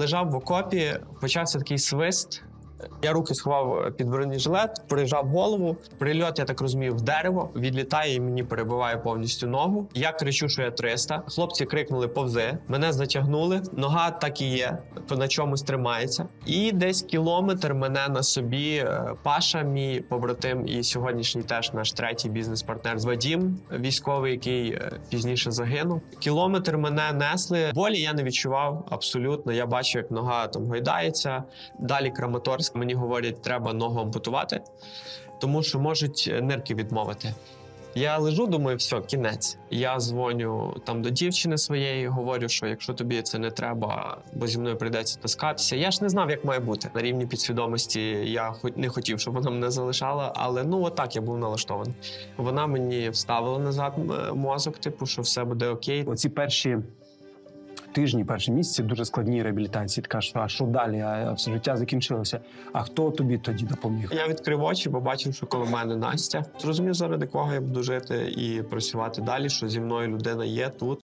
Лежав в окопі, почався такий свист. Я руки сховав під бронежилет, прижав голову. Прильот, я так розумів, в дерево відлітає і мені перебиває повністю ногу. Я кричу, що я 300. Хлопці крикнули повзи. Мене затягнули. Нога так і є, на чомусь тримається. І десь кілометр мене на собі е, Паша, мій побратим, і сьогоднішній теж наш третій бізнес-партнер з Вадім, військовий, який е, пізніше загинув. Кілометр мене несли. Болі я не відчував абсолютно. Я бачу, як нога там гойдається. Далі Краматорськ. Мені говорять, треба ногу ампутувати, тому що можуть нирки відмовити. Я лежу, думаю, все, кінець. Я дзвоню там до дівчини своєї, говорю, що якщо тобі це не треба, бо зі мною прийдеться таскатися. Я ж не знав, як має бути. На рівні підсвідомості я не хотів, щоб вона мене залишала, але ну отак я був налаштований. Вона мені вставила назад мозок, типу, що все буде окей. Оці перші тижні, перші місяці дуже складні реабілітації. Ти кажеш, а що далі? А все життя закінчилося. А хто тобі тоді допоміг? Я відкрив очі, побачив, що коло мене Настя. Зрозумів, заради кого я буду жити і працювати далі, що зі мною людина є тут.